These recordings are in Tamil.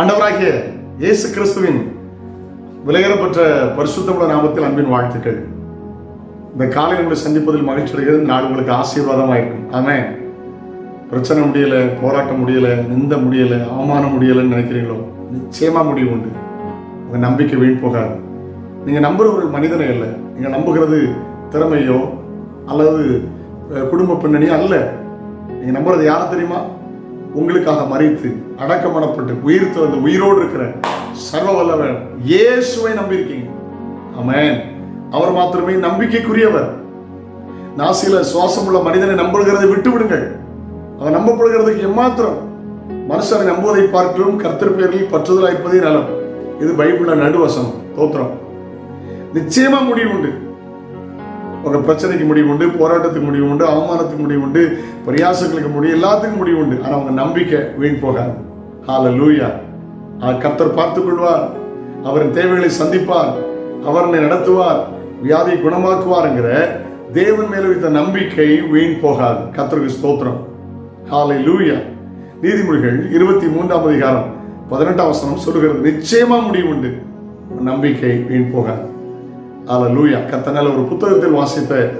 ஆண்டவராகிய இயேசு கிறிஸ்துவின் விலையேறப்பட்ட பரிசுத்தமுள்ள நாமத்தில் அன்பின் வாழ்த்துக்கள். இந்த காலையில் உங்களை சந்திப்பதில் மகிழ்ச்சி அடைகிறது. நாள் உங்களுக்கு ஆசீர்வாதமாக இருக்கும் ஆமே பிரச்சனை முடியல போராட்டம் முடியல நிந்த முடியல அவமானம் முடியலைன்னு நினைக்கிறீங்களோ? நிச்சயமா முடிவு உண்டு. உங்க நம்பிக்கை வீண் போகாது. நீங்க நம்புற ஒரு மனிதனை இல்லை நீங்க நம்புகிறது திறமையோ அல்லது குடும்ப பின்னணியோ அல்ல. நீங்க நம்புறது யாரை தெரியுமா? உங்களுக்காக மறைத்து அடக்கமடப்பட்டு உயிர் வந்து உயிரோடு இருக்கிற சர்வ வல்லவன் இயேசுவை நம்பியிருக்கீங்க. ஆமென் அவர் மாத்திரமே நம்பிக்கைக்குரியவர். நாசில சுவாசமுள்ள மனிதனை நம்புகிறதை விட்டு விடுங்கள் அவன் நம்பப்படுகிறதுக்கு எம்மாத்திரம்? மனுஷனை நம்புவதை பார்க்கிலும் கர்த்தர் பேரில் பற்றுதலாய்ப்பதே நலம். இது பைபிள்ல நடுவசனம் தோத்திரம். நிச்சயமா முடிவு உண்டு. உங்க பிரச்சனைக்கு முடிவு உண்டு போராட்டத்துக்கு முடிவு உண்டு அவமானத்துக்கு முடிவு உண்டு பிரயாசங்களுக்கு முடிவு எல்லாத்துக்கும் முடிவு உண்டு. ஆனால் அவங்க நம்பிக்கை வீண் போகாது. ஹால லூயா கர்த்தர் பார்த்துக் கொள்வார். அவரின் தேவைகளை சந்திப்பார். அவரனை நடத்துவார். வியாதியை குணமாக்குவார்ங்கிற தேவன் மேல வைத்த நம்பிக்கை வீண் போகாது. கத்தருக்கு ஸ்தோத்திரம். ஹாலை லூயா நீதிமொழிகள் இருபத்தி மூன்றாம் அதிகாரம் பதினெட்டாம் வசனம் சொல்லுகிறது நிச்சயமா முடிவு உண்டு. நம்பிக்கை வீண் போகாது. ஆல லூயா கத்தனால ஒரு புத்தகத்தில் வாசித்த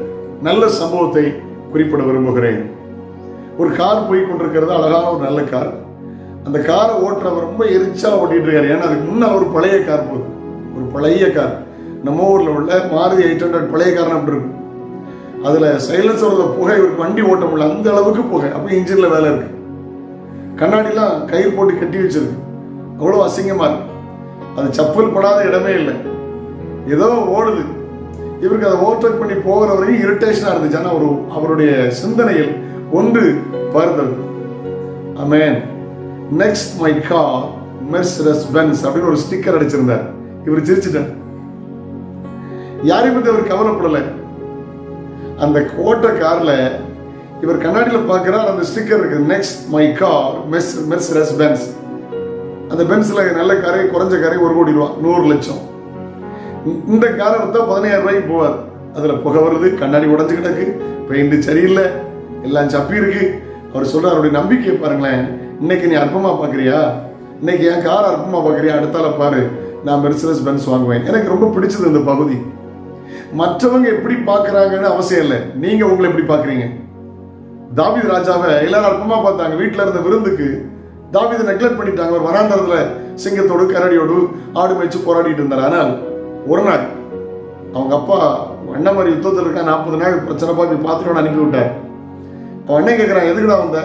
நல்ல சம்பவத்தை குறிப்பிட விரும்புகிறேன். ஒரு கார் போய் கொண்டிருக்கிறது அழகான ஒரு நல்ல கார். அந்த காரை ஓட்டுறவர் ரொம்ப எரிச்சலாக ஓட்டிட்டு இருக்காரு. ஏன்னா அதுக்கு முன்னால் ஒரு பழைய கார் போகுது ஒரு பழைய கார். நம்ம ஊரில் உள்ள மாருதி எயிட் ஹண்ட்ரட் பழைய கார் அப்படி இருக்கும் அதுல சைலன்சரோட புகை இவருக்கு வண்டி ஓட்ட முடியல. அந்த அளவுக்கு புகை. அப்ப இன்ஜின்ல வேலை இருக்கு. கண்ணாடிலாம் கயிறு போட்டு கட்டி வச்சிருக்கு. அவ்வளோ அசிங்கமா இருக்கு. அது சப்பல் படாத இடமே இல்லை. ஏதோ ஓடுது. இவருக்கு அதை ஓவர்டேக் பண்ணி போகிற வரைக்கும் இரிட்டேஷனாக இருந்துச்சு. ஆனால் ஒரு அவருடைய சிந்தனையில் ஒன்று பருந்தது அமேன் next my car Mercedes Benz அப்படின்னு ஒரு ஸ்டிக்கர் அடிச்சிருந்தார். இவர் சிரிச்சிட்டார். யாரையும் பற்றி அவர் கவலைப்படலை. அந்த ஓட்ட காரில் இவர் கண்ணாடியில் பார்க்குறார். அந்த ஸ்டிக்கர் இருக்குது நெக்ஸ்ட் மை கார் மெஸ் மெர்சரஸ் பென்ஸ் அந்த பென்ஸில் நல்ல கரை குறைஞ்ச கரை ஒரு கோடி ரூபா. நூறு லட்சம். இந்த- காரை வித்தா பதினாயிரம் ரூபாய்க்கு போவார். அதுல புகை வருது கண்ணாடி உடஞ்சு கிடக்கு பெயிண்ட் சரியில்லை எல்லாம் சப்பி இருக்கு. அவர் சொல்ற அவருடைய நம்பிக்கையை பாருங்களேன். இன்னைக்கு நீ அற்பமா பாக்குறியா? இன்னைக்கு என் கார் அற்பமா பாக்குறியா? அடுத்தால பாரு நான் மெர்சிடஸ் பென்ஸ் வாங்குவேன். எனக்கு ரொம்ப பிடிச்சது இந்த பகுதி. மற்றவங்க எப்படி பார்க்குறாங்கன்னு அவசியம் இல்லை. நீங்க உங்களை எப்படி பார்க்குறீங்க தாவீது ராஜாவை எல்லாரும் அற்பமா பார்த்தாங்க. வீட்டில் இருந்த விருந்துக்கு தாவீதை நெக்லெக்ட் பண்ணிட்டாங்க. ஒரு வராந்தரத்துல சிங்கத்தோடு கரடியோடு ஆடு மேய்ச்சி போராடிட்டு இருந்தார். ஆனால் ஒரு நாள் அவங்க அப்பா அண்ணன் மாதிரி யுத்தத்தில் இருக்கா நாற்பது நாள் பிரச்சனை பார்த்து பார்த்துட்டு அனுப்பி விட்டார். அவன் அண்ணன் கேட்குறான் எதுக்குடா வந்த?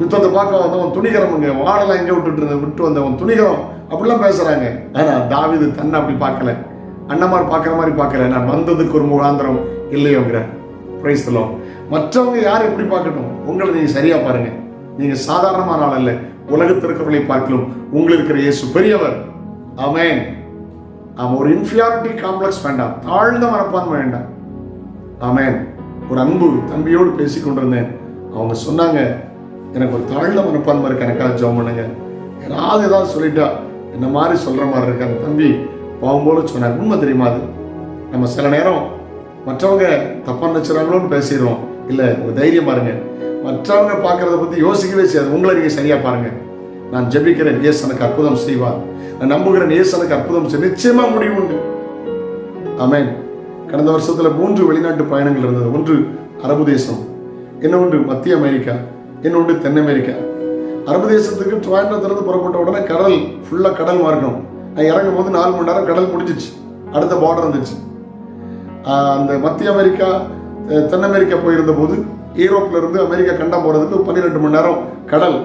யுத்தத்தை பார்க்க வந்தவன் துணிகரமுங்க. வாடெல்லாம் எங்கே விட்டுட்டு இருந்த? விட்டு வந்தவன் துணிகரம். அப்படிலாம் பேசுகிறாங்க ஆனால் தாவிது தன்னை அப்படி பார்க்கல. அண்ணமார் பார்க்குற மாதிரி பார்க்கல. நான் வந்ததுக்கு ஒரு முகாந்திரம் இல்லையோங்கிற. பிரைஸ்தலோ மற்றவங்க யார் எப்படி பார்க்கட்டும்? உங்களை நீங்கள் சரியாக பாருங்கள் நீங்கள் சாதாரணமான ஆள் இல்லை உலகத்தில் இருக்கிறவர்களை பார்க்கலாம் உங்களுக்கு இருக்கிற இயேசு பெரியவர். அமேன் நாம் ஒரு இன்ஃபியாரிட்டி காம்ப்ளெக்ஸ் வேண்டாம். தாழ்ந்த மனப்பான்மை வேண்டாம். ஆமென். ஒரு அன்பு தம்பியோடு பேசி கொண்டிருந்தேன். அவங்க சொன்னாங்க எனக்கு ஒரு தாழ்ந்த மனப்பான்மை இருக்கு. எனக்காக ஜெபம் பண்ணுங்க. யாராவது ஏதாவது சொல்லிட்டா என்ன மாதிரி சொல்ற மாதிரி இருக்காங்க தம்பி போகும்போது சொன்னாங்க உண்மை தெரியுமா அது? நம்ம சில நேரம் மற்றவங்க தப்பா நினைச்சுறாங்களோன்னு பேசிடுவோம் இல்லை ஒரு தைரியம் பாருங்க மற்றவங்க பார்க்கறத பத்தி யோசிக்கவே செய்யாது. உங்களை நீங்க சரியா பாருங்க. நான் ஜெபிக்கிறேன் இயேசு எனக்கு அற்புதம் செய்வார். நான் நம்புகிறேன் இயேசு எனக்கு அற்புதம் செய்ய. நிச்சயமா முடிவு உண்டு. ஆமேன். கடந்த வருஷத்துல மூன்று வெளிநாட்டு பயணங்கள் இருந்தது. ஒன்று அரபு தேசம் இன்னொன்று மத்திய அமெரிக்கா இன்னொன்று தென் அமெரிக்கா. அரபு தேசத்துக்கு திறந்து புறப்பட்ட உடனே கடல் ஃபுல்லா கடல் மார்க்கம். நான் இறங்கும் போது நாலு மணி நேரம் கடல் முடிஞ்சிச்சு. அடுத்த பார்டர் இருந்துச்சு. அந்த மத்திய அமெரிக்கா தென் அமெரிக்கா போயிருந்த போது ஈரோப்ல இருந்து அமெரிக்கா கண்டம் போறதுக்கு பன்னிரெண்டு மணி நேரம் கடல்.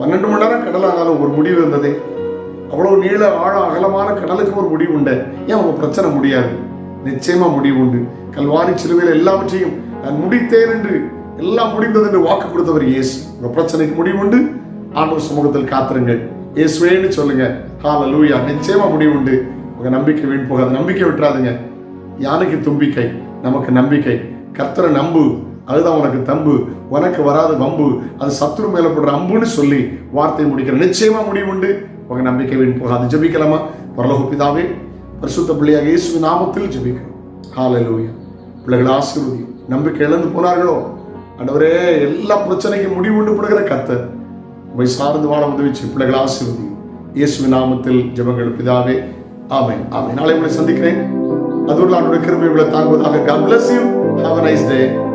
பன்னெண்டு மணி நேரம் கடல் ஆனாலும் ஒரு முடிவு இருந்ததே. அவ்வளோ நீள ஆழ அகலமான கடலுக்கு ஒரு முடிவு உண்டு. ஏன் அவங்க பிரச்சனை முடியாது? நிச்சயமா முடிவு உண்டு. கல்வாரி சிலுவையில் எல்லாவற்றையும் நான் முடித்தேன் என்று எல்லாம் முடிந்தது என்று வாக்கு கொடுத்தவர் இயேசு. உங்க பிரச்சனைக்கு முடிவு உண்டு. ஆண்டவர் சமூகத்தில் காத்திருங்கள். இயேசுவேன்னு சொல்லுங்க. ஹால லூயா நிச்சயமா முடிவு உண்டு. உங்க நம்பிக்கை வீண் போகாது. நம்பிக்கை விட்டுறாதுங்க. யானைக்கு தும்பிக்கை. நமக்கு நம்பிக்கை. கர்த்தரை நம்பு. அதுதான் உனக்கு தம்பு. உனக்கு வராத வம்பு. அது சத்துரு மேல போடுற அம்புன்னு சொல்லி வார்த்தை முடிக்கிற நிச்சயமா முடிவு உண்டு. உங்க நம்பிக்கை வீண் போகாது. ஜபிக்கலாமா? பரலோக பிதாவே பரிசுத்த பிள்ளையாக இயேசு நாமத்தில் ஜெபிக்கிறோம். ஹalleluya பிள்ளைகள் ஆசீர்வதி நம்பிக்கை இழந்து போனார்களோ? ஆண்டவரே எல்லா பிரச்சனைக்கும் முடிவு உண்டு படுகிற கத்தர் உங்களை சார்ந்து வாழ உதவிச்சு பிள்ளைகள் ஆசீர்வதி இயேசு நாமத்தில் ஜபங்கள் பிதாவே. ஆமை ஆமை நாளை உங்களை சந்திக்கிறேன். அதோடு அவனுடைய கிருமை உங்களை தாங்குவதாக God bless you. Have a nice day.